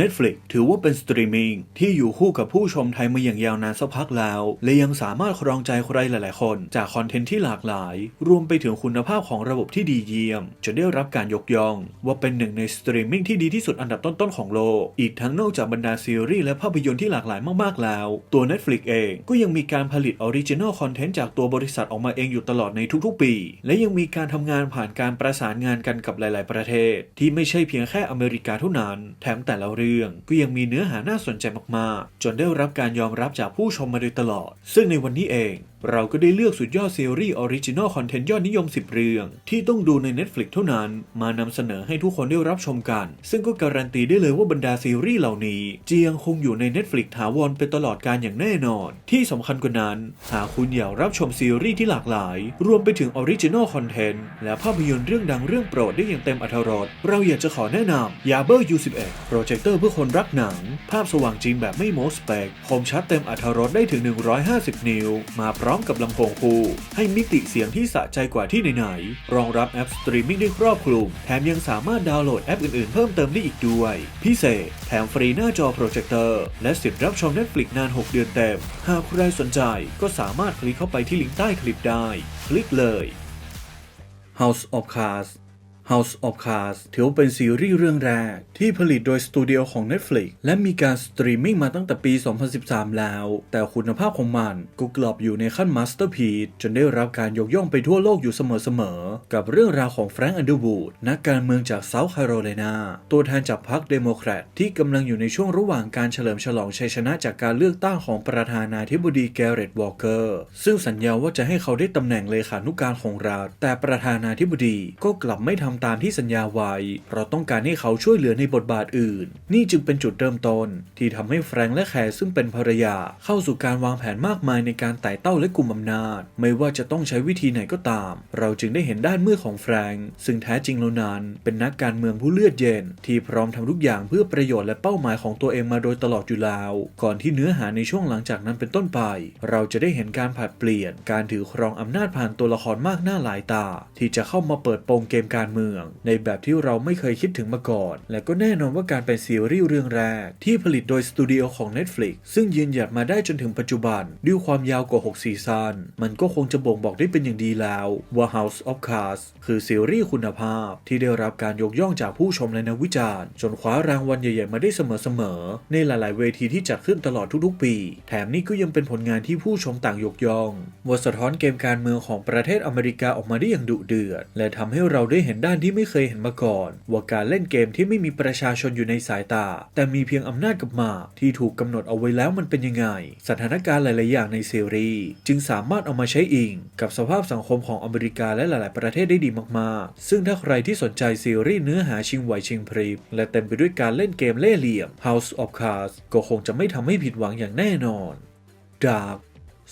Netflix ถือว่าเป็นสตรีมมิ่งที่อยู่คู่กับผู้ชมไทยมาอย่างยาวนานสักพักแล้ว และยังสามารถครองใจใครหลาย ๆ คน จากคอนเทนต์ที่หลากหลาย รวมไปถึงคุณภาพของระบบที่ดีเยี่ยม จนได้รับการยกย่อง ว่าเป็นหนึ่งในสตรีมมิ่งที่ดีที่สุดอันดับต้น ๆ ของโลก อีกทั้งนอกจากบรรดาซีรีส์และภาพยนตร์ที่หลากหลายมาก ๆ แล้ว ตัว Netflix เองก็ยังมีการผลิตออริจินอลคอนเทนต์จากตัวบริษัทออกมาเองอยู่ตลอดในทุก ๆ ปี และยังมีการทำงานผ่านการประสานงานกันกับหลาย ๆ ประเทศ ที่ไม่ใช่เพียงแค่อเมริกาเท่านั้น แถมแต่ละเรื่องก็ยังมีเนื้อหาน่าสนใจมากๆ จนได้รับการยอมรับจากผู้ชมมาโดยตลอด ซึ่งในวันนี้เอง เราก็ได้เลือกสุดยอดซีรีส์ออริจินอลคอนเทนต์ยอดนิยม 10 เรื่อง ที่ต้องดูใน Netflix เท่านั้น มานำเสนอให้ทุกคนได้รับชมกัน ซึ่งก็การันตีได้เลยว่าบรรดาซีรีส์เหล่านี้จะยังคงอยู่ใน Netflix ถาวรเป็นตลอดการอย่างแน่นอน ที่สำคัญกว่านั้น หากคุณอยากรับชมซีรีส์ที่หลากหลาย รวมไปถึงออริจินอลคอนเทนต์และภาพยนตร์เรื่องดังเรื่องโปรดได้อย่างเต็มอรรถรสเราอยากจะขอแนะนำ y a b e r U11 โปรเจคเตอร์เพื่อคนรักหนัง ภาพสว่างจริงแบบไม่โมสเปกคมชัดเต็มอรรถรสได้ถึง 150 นิ้ว มาพร้อมมกับลำโพงคู่ให้มิติเสียงที่สะใจกว่าที่ไหนๆ รองรับแอปสตรีมมิ่งได้ครอบคลุม แถมยังสามารถดาวน์โหลดแอปอื่นๆ เพิ่มเติมได้อีกด้วย พิเศษ แถมฟรีหน้าจอโปรเจคเตอร์ และสิทธิ์รับชม Netflix นาน 6 เดือนเต็ม หากใครสนใจก็สามารถคลิกเข้าไปที่ลิงก์ใต้คลิปได้ คลิกเลย House of Cards House of Cards ถือว่าเป็นซีรีส์เรื่องแรก ที่ผลิตโดยสตูดิโอของ Netflix และมีการสตรีมมิ่งมาตั้งแต่ปี 2013 แล้ว แต่คุณภาพของมันก็กลับอยู่ในขั้นมาสเตอร์พีจนได้รับการยกย่องไปทั่วโลกอยู่เสมอๆ กับเรื่องราวของแฟรงค์อันเดอร์วูดนักการเมืองจากเซาท์แคโรไลนาตัวแทนจากพรรคเดโมแครตที่กำลังอยู่ในช่วงระหว่างการเฉลิมฉลองชัยชนะจากการเลือกตั้งของประธานาธิบดีแกเรตวอลเกอร์ซึ่งสัญญาว่าจะให้เขาได้ตำแหน่งเลขานุการของรัฐแต่ประธานาธิบดีก็กลับไม่ทำตามที่สัญญาไว้ เพราะต้องการให้เขาช่วยเหลือในบทบาทอื่น นี่จึงเป็นจุดเริ่มต้น ที่ทำให้แฟรงค์และแคร์ซึ่งเป็นภรรยา เข้าสู่การวางแผนมากมายในการไต่เต้าและกลุ่มอำนาจ ไม่ว่าจะต้องใช้วิธีไหนก็ตาม เราจึงได้เห็นด้านมืดของแฟรงค์ซึ่งแท้จริงแล้วนั้น เป็นนักการเมืองผู้เลือดเย็น ที่พร้อมทำทุกอย่างเพื่อประโยชน์และเป้าหมายของตัวเองมาโดยตลอดอยู่แล้ว ก่อนที่เนื้อหาในช่วงหลังจากนั้นเป็นต้นไป เราจะได้เห็นการผัดเปลี่ยน การถือครองอำนาจผ่านตัวละครมากหน้าหลายตา ที่จะเข้ามาเปิดโปงเกมการเมืองในแบบที่เราไม่เคยคิดถึงมาก่อน และก็แน่นอนว่าการเป็นซีรีส์เรื่องแรก ที่ผลิตโดยสตูดิโอของ Netflix ซึ่งยืนหยัดมาได้จนถึงปัจจุบัน ด้วยความยาวกว่า 6 ซีซันมันก็คงจะบ่งบอกได้เป็นอย่างดีแล้วว่า House of Cards คือซีรีส์คุณภาพ ที่ได้รับการยกย่องจากผู้ชมและนักวิจารณ์ จนคว้ารางวัลใหญ่ๆมาได้เสมอๆในหลายๆ เวทีที่จัดขึ้นตลอดทุกๆ ปี แถมนี่ก็ยังเป็นผลงานที่ผู้ชมต่างยกย่องว่าสะท้อนเกมการเมืองของประเทศอเมริกาออกมาได้อย่างดุเดือด และทำให้เราได้เห็นด้านที่ไม่เคยเห็นมาก่อน ว่าการเล่นเกมที่ไม่มีประชาชนอยู่ในสายตา แต่มีเพียงอำนาจกับมาที่ถูกกำหนดเอาไว้แล้วมันเป็นยังไง สถานการณ์หลาย ๆ อย่างในซีรีส์จึงสามารถเอามาใช้อิง กับสภาพสังคมของอเมริกาและหลาย ๆ ประเทศได้ดีมาก ๆ ซึ่งถ้าใครที่สนใจซีรีส์เนื้อหาชิงไหวชิงพริบและเต็มไปด้วยการเล่นเกมเล่ห์เหลี่ยม House of Cards ก็คงจะไม่ทำให้ผิดหวังอย่างแน่นอน Dark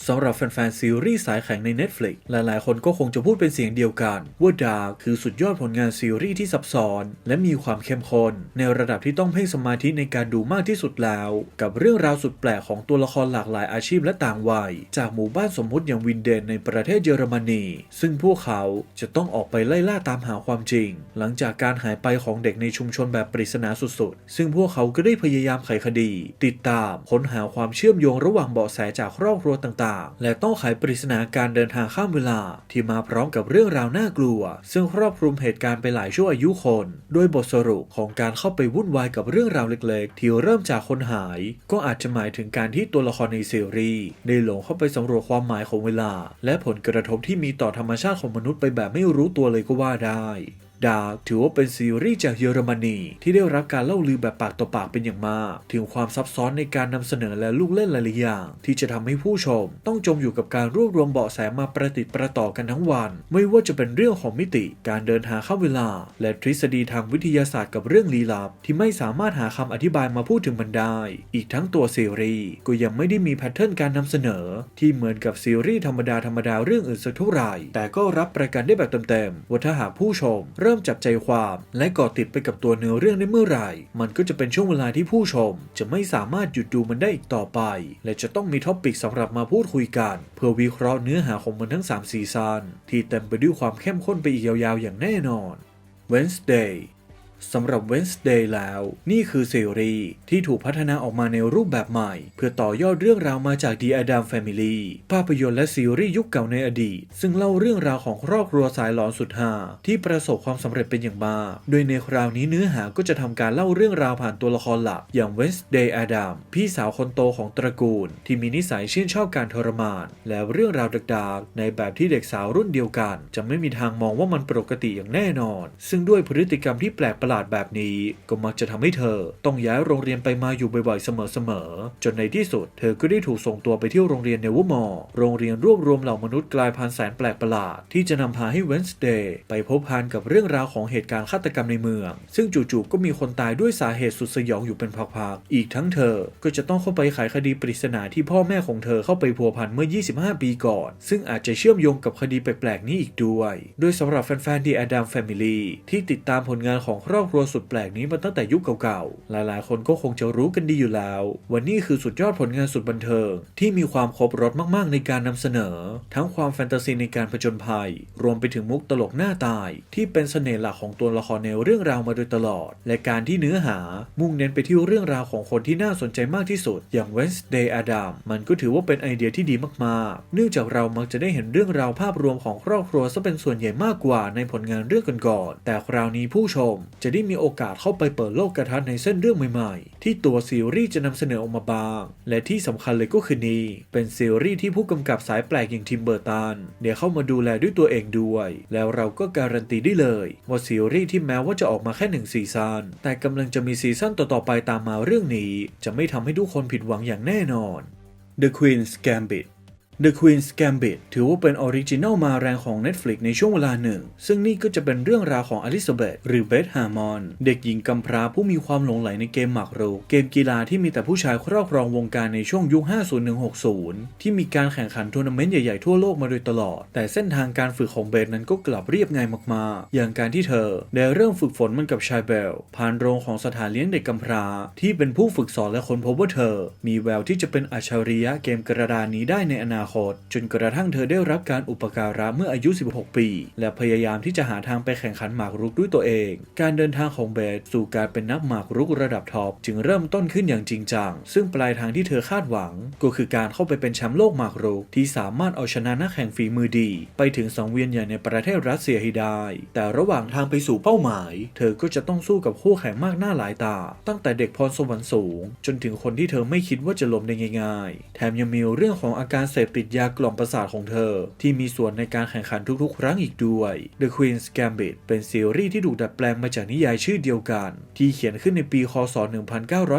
สำหรับแฟนๆซีรีส์สายแข็งใน Netflix หลายๆ คนก็คงจะพูดเป็นเสียงเดียวกัน ว่า Dark คือสุดยอดผลงานซีรีส์ที่ซับซ้อน และมีความเข้มข้น ในระดับที่ต้องเพ่งสมาธิในการดูมากที่สุดแล้ว กับเรื่องราวสุดแปลกของตัวละครหลากหลายอาชีพและต่างวัย จากหมู่บ้านสมมุติอย่างวินเดนในประเทศเยอรมนี ซึ่งพวกเขาจะต้องออกไปไล่ล่าตามหาความจริง หลังจากการหายไปของเด็กในชุมชนแบบปริศนาสุดๆ ซึ่งพวกเขาก็ได้พยายามไขคดี ติดตามค้นหาความเชื่อมโยงระหว่างเบาะแสจากครอบครัวต่างๆ และต้องไขปริศนาการเดินทางข้ามเวลา ที่มาพร้อมกับเรื่องราวน่ากลัว ซึ่งครอบคลุมเหตุการณ์ไปหลายชั่วอายุคน โดยบทสรุปของการเข้าไปวุ่นวายกับเรื่องราวเล็กๆ ที่เริ่มจากคนหาย ก็อาจจะหมายถึงการที่ตัวละครในซีรีส์ได้หลงเข้าไปสำรวจความหมายของเวลา และผลกระทบที่มีต่อธรรมชาติของมนุษย์ไปแบบไม่รู้ตัวเลยก็ว่าได้ ดาร์กถือว่าเป็นซีรีส์จากเยอรมนีที่ได้รับการเล่าลือแบบปากต่อปากเป็นอย่างมาก ถึงความซับซ้อนในการนำเสนอและลูกเล่นหลายๆอย่าง ที่จะทำให้ผู้ชม ต้องจมอยู่กับการรวบรวมเบาะแสมาประติดประต่อกันทั้งวัน ไม่ว่าจะเป็นเรื่องของมิติ การเดินทาเข้าเวลา และทฤษฎีทางวิทยาศาสตร์กับเรื่องลี้ลับ ที่ไม่สามารถหาคำอธิบายมาพูดถึงมันได้ อีกทั้งตัวซีรีส์ก็ยังไม่ได้มีแพทเทิร์นการนำเสนอ ที่เหมือนกับซีรีส์ธรรมดาธรรมดาเรื่องอื่นสักเท่าไหร่แต่ก็รับประกันได้แบบเต็มๆว่าถ้าหากผู้ชมเริ่มจับใจความ และก่อติดไปกับตัวเนื้อเรื่องได้เมื่อไหร่ มันก็จะเป็นช่วงเวลาที่ผู้ชม จะไม่สามารถหยุดดูมันได้อีกต่อไป และจะต้องมีท็อปิกสำหรับมาพูดคุยกัน เพื่อวิเคราะห์เนื้อหาของมันทั้ง3ซีซั่นที่เต็มไปด้วยความเข้มข้นไปอีกยาวๆอย่างแน่นอน Wednesday สำหรับ Wednesday แล้ว นี่คือซีรีส์ที่ถูกพัฒนาออกมาในรูปแบบใหม่ เพื่อต่อยอดเรื่องราวมาจาก The Adam Family ภาพยนตร์และซีรีส์ยุคเก่าในอดีต ซึ่งเล่าเรื่องราวของครอบครัวสายหลอนสุดฮาที่ประสบความสำเร็จเป็นอย่างมาก โดยในคราวนี้เนื้อหาก็จะทำการเล่าเรื่องราวผ่านตัวละครหลัก อย่าง Wednesday Adam พี่สาวคนโตของตระกูล ที่มีนิสัยชื่นชอบการทรมาน และเรื่องราวดักๆในแบบที่เด็กสาวรุ่นเดียวกัน จะไม่มีทางมองว่ามันปกติอย่างแน่นอน ซึ่งด้วยพฤติกรรมที่แปลกประหลาดาดแบบนี้ก็มักจะทำให้เธอ ต้องย้ายโรงเรียนไปมาอยู่บ่อยๆเสมอๆจนในที่สุด เธอก็ได้ถูกส่งตัวไปที่โรงเรียนเนวมอร์โรงเรียนรวบรวมเหล่ามนุษย์กลายพันธุ์แสนแปลกประหลาด ที่จะนำพาให้เวนส์เดย์ไปพบพานกับเรื่องราวของเหตุการณ์ฆาตกรรมในเมือง ซึ่งจู่ๆก็มีคนตายด้วยสาเหตุสุดสยองอยู่เป็นพักๆอีกทั้งเธอก็จะต้องเข้าไปไขคดีปริศนาที่พ่อแม่ของเธอเข้าไปพัวพันเมื่อ 25 ปีก่อน ซึ่งอาจจะเชื่อมโยงกับคดีแปลกๆนี้อีกด้วย โดยสำหรับแฟนๆ The Adam Family ที่ติดตามผลงานของครอบครัวสุดแปลกนี้มาตั้งแต่ยุคเก่าๆ หลายๆ คนก็คงจะรู้กันดีอยู่แล้ว วันนี้คือสุดยอดผลงานสุดบันเทิง ที่มีความครบรสมากๆในการนำเสนอ ทั้งความแฟนตาซีในการผจญภัย รวมไปถึงมุกตลกหน้าตาย ที่เป็นเสน่ห์หลักของตัวละครในเรื่องราวมาโดยตลอด และการที่เนื้อหามุ่งเน้นไปที่เรื่องราวของคนที่น่าสนใจมากที่สุด อย่าง Wednesday Adam มันก็ถือว่าเป็นไอเดียที่ดีมากๆ เนื่องจากเรามักจะได้เห็นเรื่องราวภาพรวมของครอบครัวซะเป็นส่วนใหญ่มากกว่าในผลงานเรื่องก่อนๆแต่คราวนี้ผู้ชมจะได้มีโอกาสเข้าไปเปิดโลกกระทัดในเส้นเรื่องใหม่ๆ ที่ตัวซีรีส์จะนำเสนอออกมาบ้าง และที่สำคัญเลยก็คือนี่เป็นซีรีส์ที่ผู้กำกับสายแปลกอย่างทิมเบอร์ตันเดี๋ยวเข้ามาดูแลด้วยตัวเองด้วย แล้วเราก็การันตีได้เลยว่าซีรีส์ที่แม้ว่าจะออกมาแค่หนึ่งซีซั่นแต่กำลังจะมีซีซั่นต่อๆไปตามมาเรื่องนี้ จะไม่ทำให้ทุกคนผิดหวังอย่างแน่นอน The Queen's Gambit The Queen's Gambit ถือว่าเป็นออริจินัลมาแรงของ Netflix ในช่วงเวลาหนึ่ง ซึ่งนี่ก็จะเป็นเรื่องราวของอลิซาเบธหรือเบธฮาร์มอน เด็กหญิงกำพร้าผู้มีความหลงใหลในเกมหมากรุก เกมกีฬาที่มีแต่ผู้ชายครอบครองวงการในช่วงยุค 50160 ที่มีการแข่งขันทัวร์นาเมนต์ใหญ่ๆทั่วโลกมาโดยตลอด แต่เส้นทางการฝึกของเบธนั้นก็กลับเรียบง่ายมากๆ อย่างการที่เธอ ได้เริ่มฝึกฝนมันกับชายเบล ผ่านโรงของสถานเลี้ยงเด็กกำพร้า ที่เป็นผู้ฝึกสอนและคนพบว่าเธอ มีแววที่จะเป็นอัจฉริยะเกมกระดานนี้ได้ในอนาคต จนกระทั่งเธอได้รับการอุปการะเมื่ออายุ 16 ปี และพยายามที่จะหาทางไปแข่งขันหมากรุกด้วยตัวเอง การเดินทางของเบธสู่การเป็นนักหมากรุกระดับท็อปจึงเริ่มต้นขึ้นอย่างจริงจัง ซึ่งปลายทางที่เธอคาดหวัง ก็คือการเข้าไปเป็นแชมป์โลกหมากรุกที่สามารถเอาชนะนักแข่งฝีมือดี ไปถึงสังเวียนใหญ่ในประเทศรัสเซียให้ได้ แต่ระหว่างทางไปสู่เป้าหมาย เธอก็จะต้องสู้กับคู่แข่งมากหน้าหลายตา ตั้งแต่เด็กพรสวรรค์สูง จนถึงคนที่เธอไม่คิดว่าจะล้มได้ง่าย ๆ แถมยังมีเรื่องของอาการเสพติดยากล่อมประสาทของเธอ ที่มีส่วนในการแข่งขันทุกๆ ครั้งอีกด้วย The Queen's Gambit เป็นซีรีส์ที่ถูกดัดแปลงมาจากนิยายชื่อเดียวกัน ที่เขียนขึ้นในปี คศ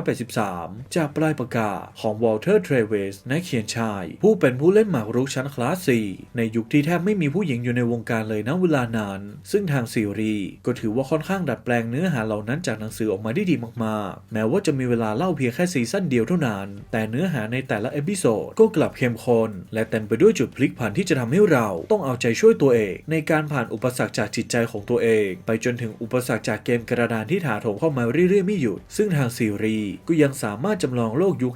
1983 จากปลายปากกาของวอลเตอร์เทรเวสนักเขียนชาย ผู้เป็นผู้เล่นหมากรุกชั้นคลาส4ในยุคที่แทบไม่มีผู้หญิงอยู่ในวงการเลยณเวลานั้น ซึ่งทางซีรีส์ก็ถือว่าค่อนข้างดัดแปลงเนื้อหาเหล่านั้นจากหนังสือออกมาได้ดีมากๆ แม้ว่าจะมีเวลาเล่าเพียงแค่ซีซั่นเดียวเท่านั้น แต่เนื้อหาในแต่ละเอพิโซดก็กลับเข้มข้นและเต็มไปด้วยจุดพลิกผันที่จะทำให้เราต้องเอาใจช่วยตัวเอง ในการผ่านอุปสรรคจากจิตใจของตัวเอง ไปจนถึงอุปสรรคจากเกมกระดานที่ถาโถมเข้ามาเรื่อยๆไม่หยุด ซึ่งทางซีรีส์ก็ยังสามารถจำลองโลกยุค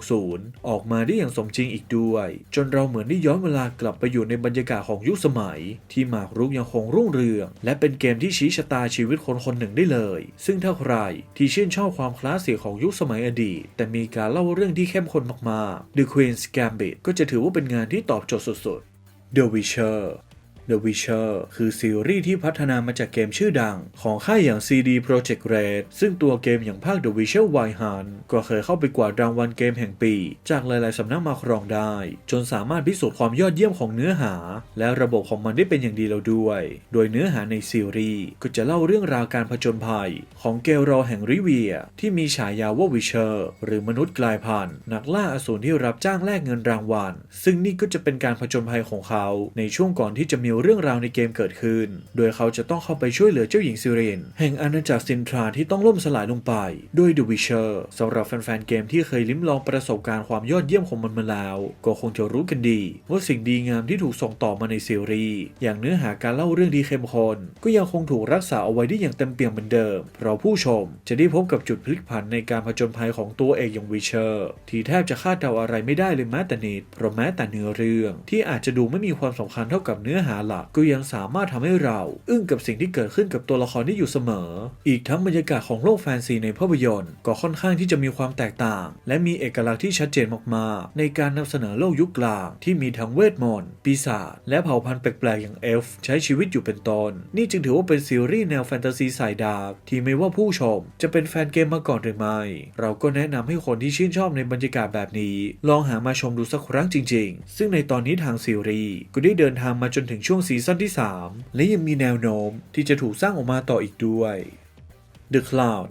50-60 ออกมาได้อย่างสมจริงอีกด้วย จนเราเหมือนได้ย้อนเวลากลับไปอยู่ในบรรยากาศของยุคสมัย ที่หมากรุกยังคงรุ่งเรือง และเป็นเกมที่ชี้ชะตาชีวิตคนคนหนึ่งได้เลย ซึ่งถ้าใครที่ชื่นชอบความคลาสสิกของยุคสมัยอดีต แต่มีการเล่าเรื่องที่เข้มข้นมากๆ The Queen's Gambit ก็จะถือถือว่าเป็นงานที่ตอบโจทย์สุดๆ The Witcher The Witcher คือซีรีส์ที่พัฒนามาจากเกมชื่อดัง ของค่ายอย่าง CD Projekt Red ซึ่งตัวเกมอย่างภาค The Witcher Wild Hunt ก็เคยเข้าไปกวาดรางวัลเกมแห่งปี จากหลาย ๆ สำนักมาครองได้ จนสามารถพิสูจน์ความยอดเยี่ยมของเนื้อหา และระบบของมันได้เป็นอย่างดีแล้วด้วย โดยเนื้อหาในซีรีส์ก็จะเล่าเรื่องราวการผจญภัย ของเกลรอแห่งริเวีย ที่มีฉายาว่าวิเชอร์หรือมนุษย์กลายพันธุ์นักล่าอสูรที่รับจ้างแลกเงินรางวัลซึ่งนี่ก็จะเป็นการผจญภัยของเขาในช่วงก่อนที่จะมีเรื่องราวในเกมเกิดขึ้น โดยเขาจะต้องเข้าไปช่วยเหลือเจ้าหญิงซิเรน แห่งอาณาจักรซินทราที่ต้องล่มสลายลงไป ด้วย The Witcher สำหรับแฟนๆเกมที่เคยลิ้มลองประสบการณ์ความยอดเยี่ยมของมันมาแล้ว ก็คงจะรู้กันดี ว่าสิ่งดีงามที่ถูกส่งต่อมาในซีรีส์อย่างเนื้อหาการเล่าเรื่องที่เข้มข้นก็ยังคงถูกรักษาเอาไว้ได้อย่างเต็มเปี่ยมเหมือนเดิม เพราะผู้ชมจะได้พบกับจุดพลิกผันในการผจญภัยของตัวเอกอย่างวิเชอร์ที่แทบจะคาดเดาอะไรไม่ได้เลยแม้แต่นิดเพราะแม้แต่เนื้อเรื่อง ที่อาจจะดูไม่มีความสำคัญเท่ากับเนื้อหาหลักก็ยังสามารถทำให้เรา อึ้งกับสิ่งที่เกิดขึ้นกับตัวละครที่อยู่เสมอ อีกทั้งบรรยากาศของโลกแฟนซีในภาพยนตร์ ก็ค่อนข้างที่จะมีความแตกต่าง และมีเอกลักษณ์ที่ชัดเจนมากๆ ในการนำเสนอโลกยุคกลางที่มีทั้งเวทมนต์ปีศาจและเผ่าพันธุ์แปลกๆอย่างเอลฟ์ใช้ชีวิตอยู่เป็นต้นนี่จึงถือว่าเป็นซีรีส์แนวแฟนตาซีสายดาร์กที่ไม่ว่าผู้ชม จะเป็นแฟนเกมมาก่อนหรือไม่ เราก็แนะนำให้คนที่ชื่นชอบในบรรยากาศแบบนี้ ลองหามาชมดูสักครั้งจริง ๆ ซึ่งในตอนนี้ทางซีรีส์ก็ได้เดินทางมาจนถึงช่วงซีซั่นที่ 3 และยังมีแนวโน้มที่จะถูกสร้างออกมาต่ออีกด้วย The Clown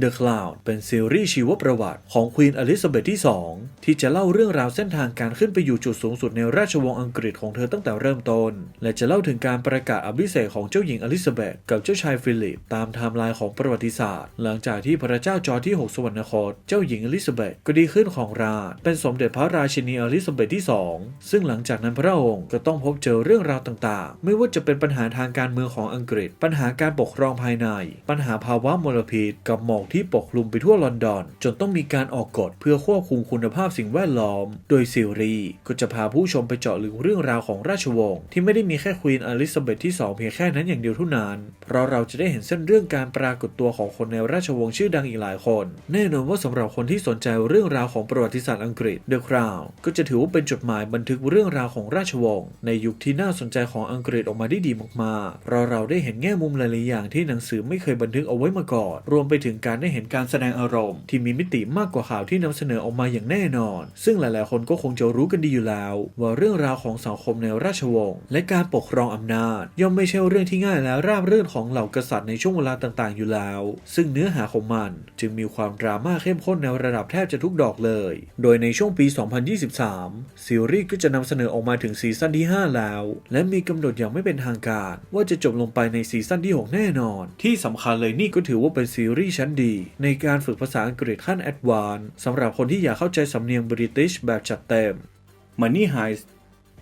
The Cloud เป็นซีรีส์ชีวประวัติของควีนอลิซาเบธที่ 2 ที่จะเล่าเรื่องราวเส้นทางการขึ้นไปอยู่จุดสูงสุดในราชวงศ์อังกฤษของเธอตั้งแต่เริ่มต้น และจะเล่าถึงการประกาศอภิเษกของเจ้าหญิงอลิซาเบธกับเจ้าชายฟิลิป ตามไทม์ไลน์ของประวัติศาสตร์ หลังจากที่พระเจ้าจอร์จที่ 6 สวรรคต เจ้าหญิงอลิซาเบธก็ดีขึ้นของราชเป็นสมเด็จพระราชินีอลิซาเบธที่ 2 ซึ่งหลังจากนั้นพระองค์ก็ต้องพบเจอเรื่องราวต่างๆ ไม่ว่าจะเป็นปัญหาทางการเมืองของอังกฤษ ปัญหาการปกครองภายใน ปัญหาภาวะมลพิษกับหมอกที่ปกคลุมไปทั่วลอนดอน จนต้องมีการออกกฎเพื่อควบคุมคุณภาพสิ่งแวดล้อม โดยซีรีส์ก็จะพาผู้ชมไปเจาะลึกเรื่องราวของราชวงศ์ที่ไม่ได้มีแค่ควีนอลิซาเบธที่ 2 เพียงแค่นั้นอย่างเดียวเท่านั้น เพราะเราจะได้เห็นเส้นเรื่องการปรากฏตัวของคนในราชวงศ์ชื่อดังอีกหลายคน แน่นอนว่าสำหรับคนที่สนใจเรื่องราวของประวัติศาสตร์อังกฤษ The Crown ก็จะถือว่าเป็นจดหมายบันทึกเรื่องราวของราชวงศ์ในยุคที่น่าสนใจของอังกฤษออกมาได้ดีมากๆ เพราะเราได้เห็นแง่มุมหลายๆอย่างที่หนังสือไม่เคยบันทึกเอาไว้มาก่อน รวมไปถึงการได้เห็นการแสดงอารมณ์ ที่มีมิติมากกว่าข่าวที่นำเสนอออกมาอย่างแน่นอน ซึ่งหลาย ๆ คนก็คงจะรู้กันดีอยู่แล้ว ว่าเรื่องราวของสังคมในราชวงศ์และการปกครองอำนาจ ย่อมไม่ใช่เรื่องที่ง่ายและราบรื่นของเหล่ากษัตริย์ในช่วงเวลาต่าง ๆ อยู่แล้ว ซึ่งเนื้อหาของมัน จึงมีความดราม่าเข้มข้นในระดับแทบจะทุกดอกเลย โดยในช่วงปี 2023 ซีรีส์ก็จะนำเสนอออกมาถึงซีซั่นที่ 5 แล้ว และมีกำหนดอย่างไม่เป็นทางการ ว่าจะจบลงไปในซีซั่นที่ 6 แน่นอน ที่สำคัญเลยนี่ก็ถือว่าเป็นซีรีส์ชั้นดีในการฝึกภาษาอังกฤษขั้นแอดวานซ์สำหรับคนที่อยากเข้าใจสำเนียงบริติชแบบจัดเต็ม Money Heist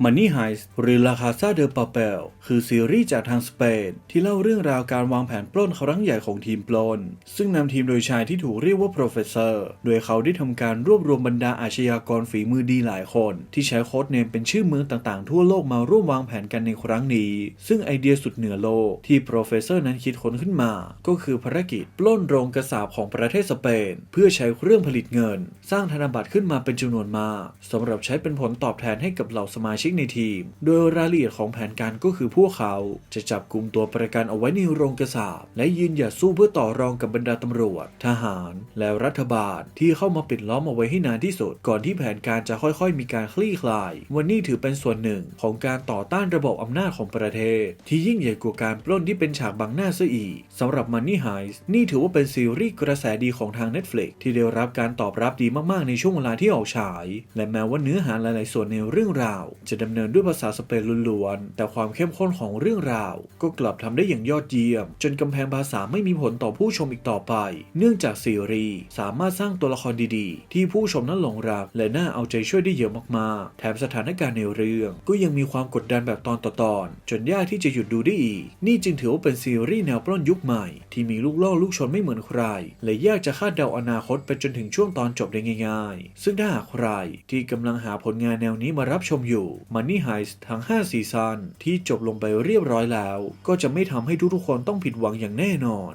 Money Heist หรือ La Casa de Papel คือซีรีส์จากทางสเปนที่เล่าเรื่องราวการวางแผนปล้นครั้งใหญ่ของทีมปล้น ซึ่งนำทีมโดยชายที่ถูกเรียกว่า Professor โดยเขาได้ทำการรวบรวมบรรดาอาชญากรฝีมือดีหลายคน ที่ใช้โค้ดเนมเป็นชื่อเมืองต่างๆ ทั่วโลกมาร่วมวางแผนกันในครั้งนี้ ซึ่งไอเดียสุดเหนือโลกที่ Professor นั้นคิดค้นขึ้นมา ก็คือภารกิจปล้นโรงกระสาบของประเทศสเปน เพื่อใช้เครื่องผลิตเงิน สร้างธนบัตรขึ้นมาเป็นจำนวนมากสำหรับใช้เป็นผลตอบแทนให้กับเหล่าสมาชิกในทีม โดยรายละเอียดของแผนการก็คือพวกเขาจะจับกลุ่มตัวประกันเอาไว้ในโรงกระสาบและยืนหยัดสู้เพื่อต่อรองกับบรรดาตำรวจ ทหาร และรัฐบาลที่เข้ามาปิดล้อมเอาไว้ให้นานที่สุด ก่อนที่แผนการจะค่อยๆ มีการคลี่คลาย วันนี้ถือเป็นส่วนหนึ่งของการต่อต้านระบบอำนาจของประเทศ ที่ยิ่งใหญ่กว่าการปล้นที่เป็นฉากบังหน้าซะอีกสำหรับ Money Heist นี่ถือว่าเป็นซีรีส์กระแสดีของทาง Netflix ที่ได้รับการตอบรับดีมากๆในช่วงเวลาที่ออกฉาย และแม้ว่าเนื้อหาหลายๆ ส่วนในเรื่องราวจะดำเนินด้วยภาษาสเปนล้วนๆ แต่ความเข้มข้นของเรื่องราว ก็กลับทำได้อย่างยอดเยี่ยม จนกำแพงภาษาไม่มีผลต่อผู้ชมอีกต่อไป เนื่องจากซีรีส์สามารถสร้างตัวละครดีๆ ที่ผู้ชมนั้นหลงรัก และน่าเอาใจช่วยได้เยอะมากๆ แถมสถานการณ์ในเรื่อง ก็ยังมีความกดดันแบบตอนต่อตอน จนยากที่จะหยุดดูได้อีก นี่จึงถือว่าเป็นซีรีส์แนวปล้นยุคใหม่ ที่มีลูกล่อลูกชนไม่เหมือนใคร และยากจะคาดเดาอนาคตไปจนถึงช่วงตอนจบได้ง่าย ๆ ซึ่งถ้าหากใครที่กำลังหาผลงานแนวนี้มารับชมอยู่ Money Heist ทั้ง 5 ซีซั่นที่จบลงไปเรียบร้อยแล้ว ก็จะไม่ทำให้ทุกๆคนต้องผิดหวังอย่างแน่นอน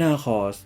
นาคอส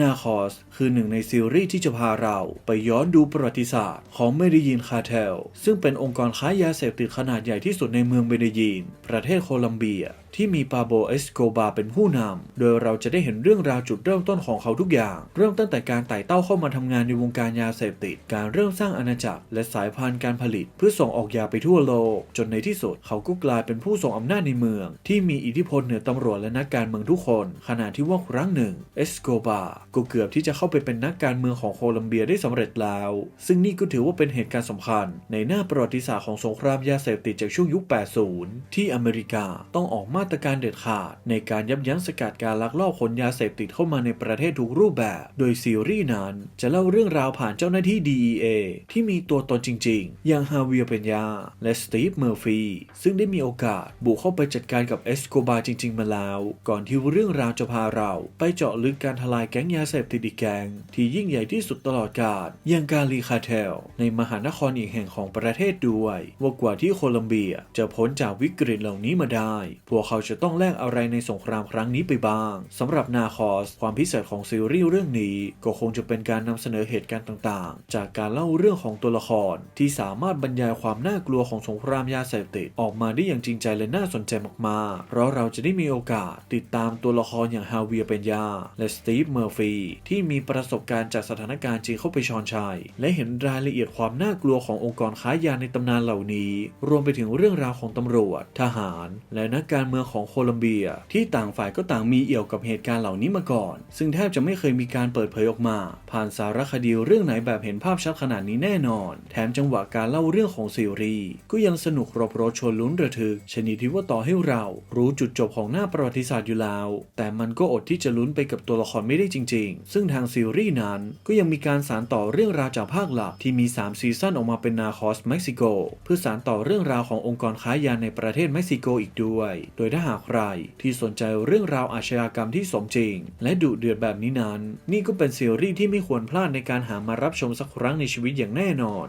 นาคอสคือหนึ่งในซีรีส์ที่จะพาเราไปย้อนดูประวัติศาสตร์ของเมดิยินคาเทล ซึ่งเป็นองค์กรค้ายาเสพติดขนาดใหญ่ที่สุดในเมืองเมดิยินประเทศโคลัมเบีย ที่มีปาโบเอสโกบาเป็นผู้นำ โดยเราจะได้เห็นเรื่องราวจุดเริ่มต้นของเขาทุกอย่าง เริ่มตั้งแต่การไต่เต้าเข้ามาทำงานในวงการยาเสพติด การเริ่มสร้างอาณาจักร และสายพานธุ์การผลิต เพื่อส่งออกยาไปทั่วโลก จนในที่สุด เขาก็กลายเป็นผู้ทรงอำนาจในเมือง ที่มีอิทธิพลเหนือตำรวจและนักการเมืองทุกคน ขณะที่ว่าครั้งหนึ่งเอสโกบาก็เกือบที่จะเข้าไปเป็นนักการเมืองของโคลัมเบียได้สำเร็จแล้ว ซึ่งนี่ก็ถือว่าเป็นเหตุการณ์สำคัญ ในหน้าประวัติศาสตร์ของสงครามยาเสพติดจากช่วงยุค 80 ที่อเมริกาต้องออกมาตรการเด็ดขาด ในการยับยั้งสกัดการลักลอบขนยาเสพติดเข้ามาในประเทศทุกรูปแบบ โดยซีรีส์นั้นจะเล่าเรื่องราวผ่านเจ้าหน้าที่ DEA ที่มีตัวตนจริง ๆ อย่างฮาเวียเปนยาและสตีฟเมอร์ฟีซึ่งได้มีโอกาสบุกเข้าไปจัดการกับเอสโกบาจริง ๆ มาแล้ว ก่อนที่เรื่องราวจะพาเรา ไปเจาะลึกการทลายแก๊งยาเสพติดอีกแก๊งที่ยิ่งใหญ่ที่สุดตลอดกาลอย่างกาลีคาเทล ในมหานครอีกแห่งของประเทศด้วย ว่ากว่าที่โคลัมเบียจะพ้นจากวิกฤตเหล่านี้มาได้ พวกเขาจะต้องแลกอะไรในสงครามครั้งนี้ไปบ้างสำหรับนาคอส ความพิเศษของซีรีส์เรื่องนี้ ก็คงจะเป็นการนำเสนอเหตุการณ์ต่างๆ จากการเล่าเรื่องของตัวละคร ที่สามารถบรรยายความน่ากลัวของสงครามยาเสพติดออกมาได้อย่างจริงใจและน่าสนใจมากๆ เพราะเราจะได้มีโอกาสติดตามตัวละครอย่างฮาเวียเปนยา และสตีฟเมอร์ฟีที่มีประสบการณ์จากสถานการณ์จริงเข้าไปชอนชัย และเห็นรายละเอียดความน่ากลัวขององค์กรค้ายาในตำนานเหล่านี้ รวมไปถึงเรื่องราวของตำรวจ ทหาร และนักการเมืองของโคลัมเบีย ที่ต่างฝ่ายก็ต่างมีเอี่ยวกับเหตุการณ์เหล่านี้มาก่อน ซึ่งแทบจะไม่เคยมีการเปิดเผยออกมา ผ่านสารคดีเรื่องไหนแบบเห็นภาพชัดขนาดนี้แน่นอน แถมจังหวะการเล่าเรื่องของซีรีส์ก็ยังสนุกรบรสชวนลุ้นระทึกชนิดที่ว่าต่อให้เรา รู้จุดจบของหน้าประวัติศาสตร์อยู่แล้ว แต่มันก็อดที่จะลุ้นไปกับตัวละครไม่ได้จริง ๆ ซึ่งทางซีรีส์นั้นก็ยังมีการสานต่อเรื่องราวจากภาคหลักที่มี 3 ซีซั่นออกมาเป็นนาคอสเม็กซิโกเพื่อสานต่อเรื่องราวขององค์กรค้ายาในประเทศเม็กซิโกอีกด้วย โดยถ้าหากใคร ที่สนใจเรื่องราวอาชญากรรมที่สมจริง และดุเดือดแบบนี้นั้น นี่ก็เป็นซีรีส์ที่ไม่ควรพลาดในการหามารับชมสักครั้งในชีวิตอย่างแน่นอน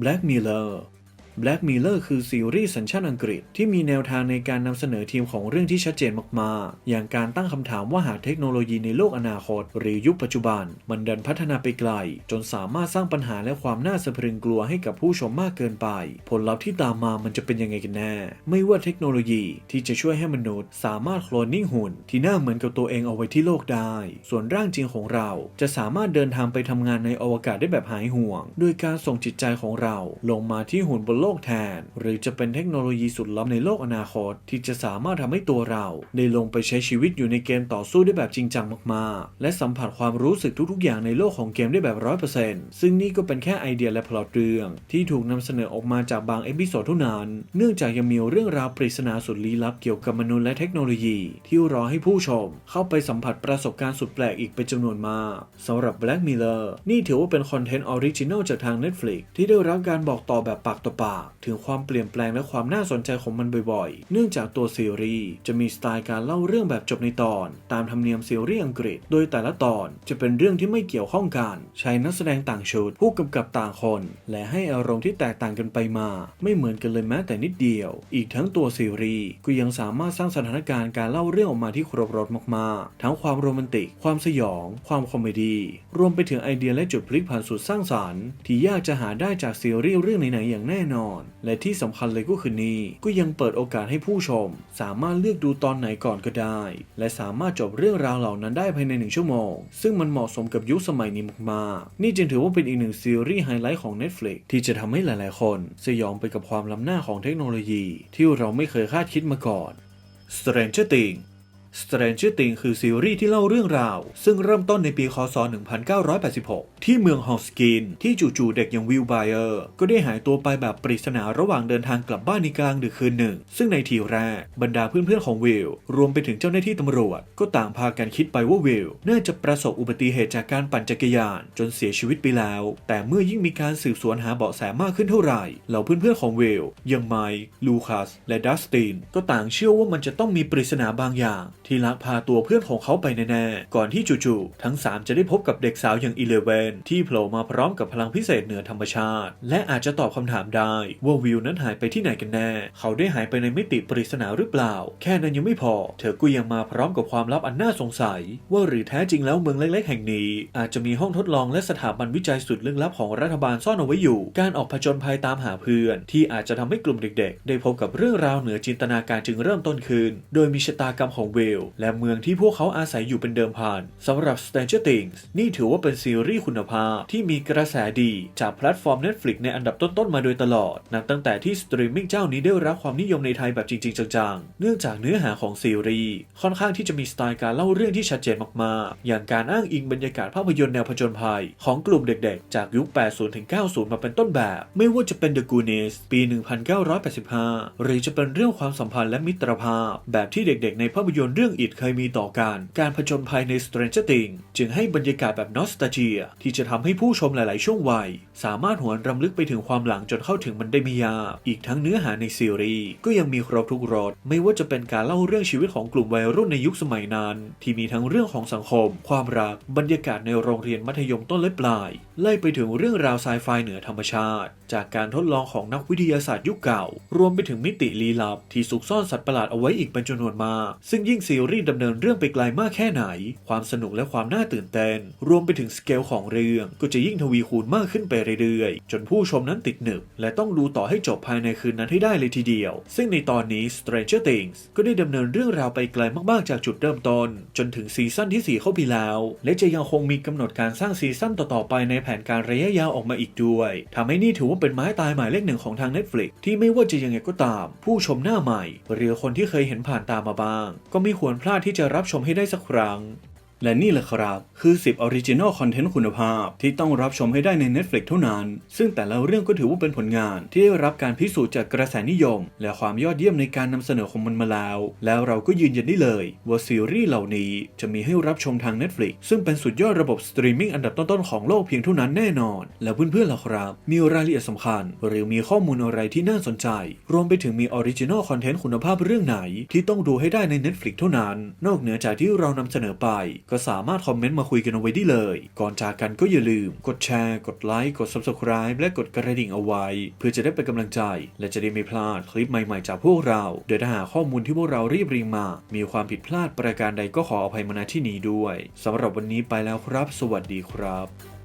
Black Mirror Black Mirror คือซีรีส์สัญชาติอังกฤษที่มีแนวทางในการนำเสนอทีมของเรื่องที่ชัดเจนมากๆ อย่างการตั้งคำถามว่าหากเทคโนโลยีในโลกอนาคต หรือยุคปัจจุบัน มันดันพัฒนาไปไกล จนสามารถสร้างปัญหาและความน่าสะพรึงกลัวให้กับผู้ชมมากเกินไป ผลลัพธ์ที่ตามมามันจะเป็นยังไงกันแน่ ไม่ว่าเทคโนโลยีที่จะช่วยให้มนุษย์ สามารถโคลนนิ่งหุ่น ที่หน้าเหมือนกับตัวเองเอาไว้ที่โลกได้ ส่วนร่างจริงของเราจะสามารถเดินทางไปทำงานในอวกาศได้แบบหายห่วง โดยการส่งจิตใจของเราลงมาที่หุ่นบนโลกแทน หรือจะเป็นเทคโนโลยีสุดล้ำในโลกอนาคต ที่จะสามารถทำให้ตัวเรา ได้ลงไปใช้ชีวิตอยู่ในเกมต่อสู้ได้แบบจริงจังมากๆ และสัมผัสความรู้สึกทุกๆ อย่างในโลกของเกมได้แบบร้อยเปอร์เซ็นต์ซึ่งนี่ก็เป็นแค่ไอเดียและพล็อตเรื่อง ที่ถูกนำเสนอออกมาจากบางเอพิโซดเท่านั้น เนื่องจากยังมีเรื่องราวปริศนาสุดลี้ลับเกี่ยวกับมนุษย์และเทคโนโลยี ที่รอให้ผู้ชม เข้าไปสัมผัสประสบการณ์สุดแปลกอีกเป็นจำนวนมากสำหรับ Black Mirror นี่ถือว่าเป็นคอนเทนต์ออริจินัลจากทาง Netflix ที่ได้รับการบอกต่อแบบปากต่อปากถึงความเปลี่ยนแปลงและความน่าสนใจของมันบ่อยๆ เนื่องจากตัวซีรีส์จะมีสไตล์การเล่าเรื่องแบบจบในตอน ตามธรรมเนียมซีรีส์อังกฤษ โดยแต่ละตอนจะเป็นเรื่องที่ไม่เกี่ยวข้องกัน ใช้นักแสดงต่างชุดผู้กำกับต่างคน และให้อารมณ์ที่แตกต่างกันไปมา ไม่เหมือนกันเลยแม้แต่นิดเดียว อีกทั้งตัวซีรีส์ก็ยังสามารถสร้างสถานการณ์การเล่าเรื่องออกมาที่ครบรสมากๆ ทั้งความโรแมนติก ความสยอง ความคอมเมดี้ รวมไปถึงไอเดียและจุดพลิกผันสุดสร้างสรรค์ ที่ยากจะหาได้จากซีรีส์เรื่องไหนๆอย่างแน่นอนและที่สำคัญเลยก็คือนี่ก็ยังเปิดโอกาสให้ผู้ชม สามารถเลือกดูตอนไหนก่อนก็ได้ และสามารถจบเรื่องราวเหล่านั้นได้ภายในหนึ่งชั่วโมง ซึ่งมันเหมาะสมกับยุคสมัยนี้มากๆ นี่จึงถือว่าเป็นอีกหนึ่งซีรีส์ไฮไลท์ของ Netflix ที่จะทำให้หลายๆ คน สยองไปกับความล้ำหน้าของเทคโนโลยี ที่เราไม่เคยคาดคิดมาก่อน Stranger Things Stranger Things คือซีรีส์ที่เล่าเรื่องราว ซึ่งเริ่มต้นในปีคศ 1986 ที่เมืองฮอสกิน ที่จู่ๆเด็กอย่างวิลไบเออร์ก็ได้หายตัวไปแบบปริศนาระหว่างเดินทางกลับบ้านในกลางดึกคืนหนึ่ง ซึ่งในทีแรกบรรดาเพื่อนๆของวิลรวมไปถึงเจ้าหน้าที่ตำรวจ ก็ต่างพากันคิดไปว่าวิลน่าจะประสบอุบัติเหตุจากการปั่นจักรยาน จนเสียชีวิตไปแล้ว แต่เมื่อยิ่งมีการสืบสวนหาเบาะแสมากขึ้นเท่าไหร่เหล่าเพื่อนๆของวิลอย่างไมค์ลูคัสและดัสตินก็ต่างเชื่อว่ามันจะต้องมีปริศนาบางอย่างที่ลักพาตัวเพื่อนของเขาไปแน่ๆ ก่อนที่จู่ๆทั้ง 3 จะได้พบกับเด็กสาวอย่างอีเลเวนที่โผล่มาพร้อมกับพลังพิเศษเหนือธรรมชาติ และอาจจะตอบคำถามได้ ว่าวิวนั้นหายไปที่ไหนกันแน่ เขาได้หายไปในมิติปริศนาหรือเปล่า แค่นั้นยังไม่พอ เธอก็ยังมาพร้อมกับความลับอันน่าสงสัย ว่าหรือแท้จริงแล้วเมืองเล็กๆ แห่งนี้ อาจจะมีห้องทดลองและสถาบันวิจัยสุดลึกลับของรัฐบาลซ่อนเอาไว้อยู่ การออกผจญภัยตามหาเพื่อน ที่อาจจะทำให้กลุ่มเด็ก ๆ ได้พบกับเรื่องราวเหนือจินตนาการจึงเริ่มต้นขึ้น โดยมีชะตากรรมของเวลและเมืองที่พวกเขาอาศัยอยู่เป็นเดิมพันสำหรับ Stranger Things นี่ถือว่าเป็นซีรีส์คุณภาพที่มีกระแสดีจากแพลตฟอร์ม Netflix ในอันดับต้นๆมาโดยตลอด นับตั้งแต่ที่สตรีมมิ่งเจ้านี้ได้รับความนิยมในไทยแบบจริง ๆ จังๆ เนื่องจากเนื้อหาของซีรีส์ค่อนข้างที่จะมีสไตล์การเล่าเรื่องที่ชัดเจนมากๆ อย่างการอ้างอิงบรรยากาศภาพยนตร์แนวผจญภัย ของกลุ่มเด็กๆ จากยุค 80 ถึง 90 มาเป็นต้นแบบ ไม่ว่าจะเป็น The Goonies ปี 1985 หรือจะเป็นเรื่องความสัมพันธ์และมิตรภาพ แบบที่เด็กๆ ในภาพยนตร์เรื่องรื่องอิดเคยมีต่อการการผจญภัยใน Stranger Things จึงให้บรรยากาศแบบนอสตาเจีย ที่จะทำให้ผู้ชมหลาย ๆ ช่วงวัย สามารถหวนรำลึกไปถึงความหลังจนเข้าถึงมันได้ไม่ยากอีกทั้งเนื้อหาในซีรีส์ก็ยังมีครบทุกรสไม่ว่าจะเป็นการเล่าเรื่องชีวิตของกลุ่มวัยรุ่นในยุคสมัยนั้น ที่มีทั้งเรื่องของสังคม ความรักบรรยากาศในโรงเรียนมัธยมต้นและปลาย ไล่ไปถึงเรื่องราวไซไฟเหนือธรรมชาติ จากการทดลองของนักวิทยาศาสตร์ยุคเก่า รวมไปถึงมิติลี้ลับ ที่ซุกซ่อนสัตว์ประหลาดเอาไว้อีกเป็นจำนวนมาก ซึ่งยิ่งซีรีส์ดำเนินเรื่องไปไกลมากแค่ไหน ความสนุกและความน่าตื่นเต้น รวมไปถึงสเกลของเรื่อง ก็จะยิ่งทวีคูณมากขึ้นไปเรื่อยๆ จนผู้ชมนั้นติดหนึบ และต้องดูต่อให้จบภายในคืนนั้นให้ได้เลยทีเดียว ซึ่งในตอนนี้ Stranger Things ก็ได้ดำเนินเรื่องราวไปไกลมากๆจากจุดเริ่มต้นจนถึงซีซั่นที่ 4 เข้าไปแล้ว และจะยังคงมีกำหนดการสร้างซีซั่นต่อๆไปในแผนการระยะยาวออกมาอีกด้วยทำให้นี่ถือว่าเป็นไม้ตายหมายเลขหนึ่งของทาง Netflix ที่ไม่ว่าจะยังไงก็ตาม ผู้ชมหน้าใหม่ หรือคนที่เคยเห็นผ่านตามมาบ้าง ก็ไม่ควรพลาดที่จะรับชมให้ได้สักครั้ง และนี่แหละครับ คือ 10 Original Content คุณภาพ ที่ต้องรับชมให้ได้ใน Netflix เท่านั้น ซึ่งแต่ละเรื่องก็ถือว่าเป็นผลงาน ที่ได้รับการพิสูจน์จากกระแสนิยม และความยอดเยี่ยมในการนำเสนอของมันมาแล้ว แล้วเราก็ยืนยันได้เลย ว่าซีรีส์เหล่านี้จะมีให้รับชมทาง Netflix ซึ่งเป็นสุดยอดระบบสตรีมมิ่งอันดับต้นๆของโลกเพียงเท่านั้นแน่นอน แล้วเพื่อนๆล่ะครับ มีรายละเอียดสำคัญ หรือมีข้อมูลอะไรที่น่าสนใจ รวมไปถึงมี Original Content คุณภาพเรื่องไหน ที่ต้องดูให้ได้ใน Netflix เท่านั้น นอกเหนือจากที่เรานำเสนอไปก็สามารถคอมเมนต์มาคุยกันเอาไว้ได้เลย ก่อนจากกันก็อย่าลืม กดแชร์ กดไลค์ กด Subscribe และกดกระดิ่งเอาไว้ เพื่อจะได้เป็นกำลังใจ และจะได้ไม่พลาดคลิปใหม่ๆจากพวกเรา โดยถ้าหาข้อมูลที่พวกเรารีบเรียงมา มีความผิดพลาดประการใดก็ขออภัยมาณที่นี้ด้วยสำหรับวันนี้ไปแล้วครับ สวัสดีครับ